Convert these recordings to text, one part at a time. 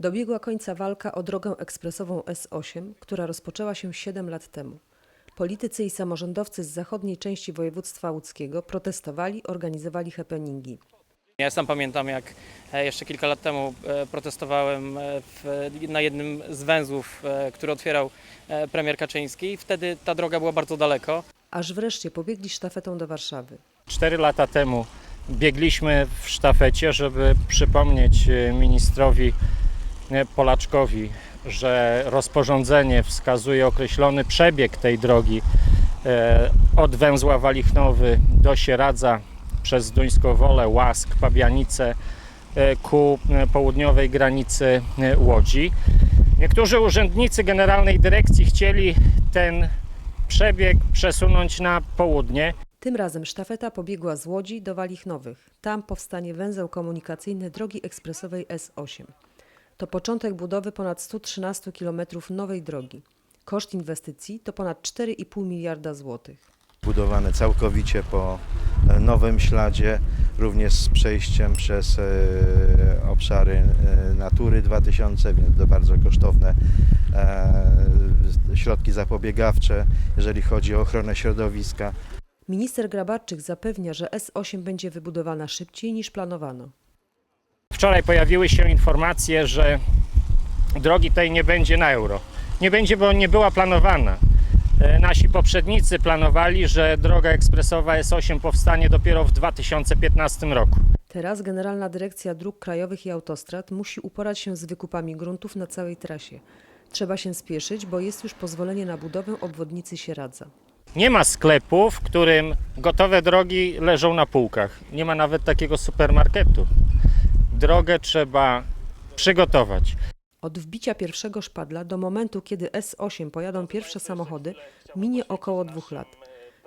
Dobiegła końca walka o drogę ekspresową S8, która rozpoczęła się 7 lat temu. Politycy i samorządowcy z zachodniej części województwa łódzkiego protestowali, organizowali happeningi. Ja sam pamiętam, jak e, jeszcze kilka lat temu e, protestowałem e, w, na jednym z węzłów, który otwierał premier Kaczyński. Wtedy ta droga była bardzo daleko. Aż wreszcie pobiegli sztafetą do Warszawy. Cztery lata temu biegliśmy w sztafecie, żeby przypomnieć ministrowi Polaczkowi, że rozporządzenie wskazuje określony przebieg tej drogi e, od węzła Walichnowy do Sieradza przez Duńską Wolę, Łask, Pabianice e, ku e, południowej granicy Łodzi. Niektórzy urzędnicy Generalnej Dyrekcji chcieli ten przebieg przesunąć na południe. Tym razem sztafeta pobiegła z Łodzi do Walichnowych. Tam powstanie węzeł komunikacyjny drogi ekspresowej S8. To początek budowy ponad 113 km nowej drogi. Koszt inwestycji to ponad 4,5 miliarda złotych. budowane całkowicie po e, nowym śladzie, również z przejściem przez e, obszary e, Natury 2000, więc to bardzo kosztowne środki zapobiegawcze, jeżeli chodzi o ochronę środowiska. Minister Grabarczyk zapewnia, że S8 będzie wybudowana szybciej niż planowano. Wczoraj pojawiły się informacje, że drogi tej nie będzie na euro. Nie będzie, bo nie była planowana. E, Nasi poprzednicy planowali, że droga ekspresowa S8 powstanie dopiero w 2015 roku. Teraz Generalna Dyrekcja Dróg Krajowych i Autostrad musi uporać się z wykupami gruntów na całej trasie. Trzeba się spieszyć, bo jest już pozwolenie na budowę obwodnicy Sieradza. Nie ma sklepu, w którym gotowe drogi leżą na półkach. Nie ma nawet takiego supermarketu. Drogę trzeba przygotować. Od wbicia pierwszego szpadla do momentu, kiedy S8 pojadą pierwsze samochody, minie około dwóch lat.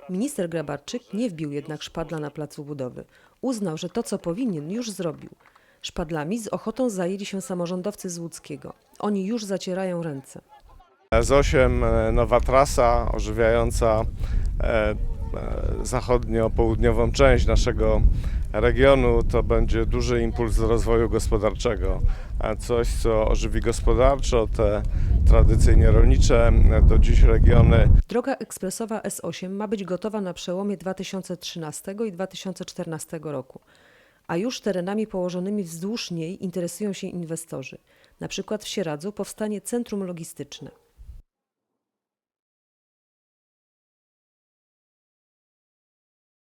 Minister Grabarczyk nie wbił jednak szpadla na placu budowy. Uznał, że to, co powinien, już zrobił. Szpadlami z ochotą zajęli się samorządowcy z Łódzkiego. Oni już zacierają ręce. S8 e, nowa trasa ożywiająca e, zachodnio-południową część naszego regionu to będzie duży impuls do rozwoju gospodarczego. Coś, co ożywi gospodarczo te tradycyjnie rolnicze e, do dziś regiony Droga ekspresowa S8 ma być gotowa na przełomie 2013 i 2014 roku, a już terenami położonymi wzdłuż niej interesują się inwestorzy. Na przykład w Sieradzu powstanie centrum logistyczne.